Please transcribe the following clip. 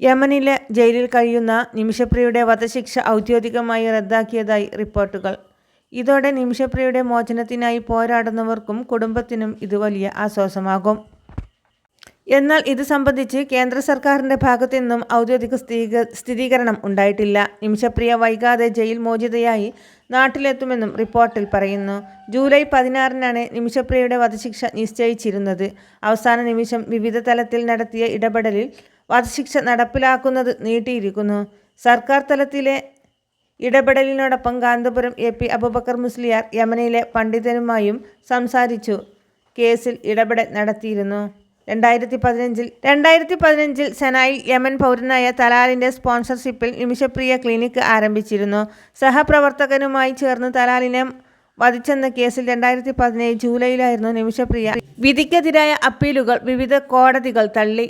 യമനിലെ ജയിലിൽ കഴിയുന്ന നിമിഷപ്രിയയുടെ വധശിക്ഷ ഔദ്യോഗികമായി റദ്ദാക്കിയതായി റിപ്പോർട്ടുകൾ. ഇതോടെ നിമിഷപ്രിയയുടെ മോചനത്തിനായി പോരാടുന്നവർക്കും കുടുംബത്തിനും ഇത് വലിയ ആശ്വാസമാകും. എന്നാൽ ഇത് സംബന്ധിച്ച് കേന്ദ്ര സർക്കാരിന്റെ ഭാഗത്തു നിന്നും ഔദ്യോഗിക സ്ഥിരീകരണം ഉണ്ടായിട്ടില്ല. നിമിഷപ്രിയ വൈകാതെ ജയിൽ മോചിതയായി നാട്ടിലെത്തുമെന്നും റിപ്പോർട്ടിൽ പറയുന്നു. ജൂലൈ പതിനാറിനാണ് നിമിഷപ്രിയയുടെ വധശിക്ഷ നിശ്ചയിച്ചിരുന്നത്. അവസാന നിമിഷം വിവിധ തലത്തിൽ നടത്തിയ ഇടപെടലിൽ വധശിക്ഷ നടപ്പിലാക്കുന്നത് നീട്ടിയിരിക്കുന്നു. സർക്കാർ തലത്തിലെ ഇടപെടലിനോടൊപ്പം കാന്തപുരം എ പി അബുബക്കർ മുസ്ലിയാർ യമനിലെ പണ്ഡിതനുമായും സംസാരിച്ചു കേസിൽ ഇടപെടൽ നടത്തിയിരുന്നു. രണ്ടായിരത്തി പതിനഞ്ചിൽ രണ്ടായിരത്തി പതിനഞ്ചിൽ സെനായിൽ യമൻ പൗരനായ തലാലിന്റെ സ്പോൺസർഷിപ്പിൽ നിമിഷപ്രിയ ക്ലിനിക്ക് ആരംഭിച്ചിരുന്നു. സഹപ്രവർത്തകനുമായി ചേർന്ന് തലാലിനെ വധിച്ചെന്ന കേസിൽ രണ്ടായിരത്തി പതിനേഴ് ജൂലൈയിലായിരുന്നു നിമിഷപ്രിയ വിധിക്കെതിരായ അപ്പീലുകൾ വിവിധ കോടതികൾ തള്ളി.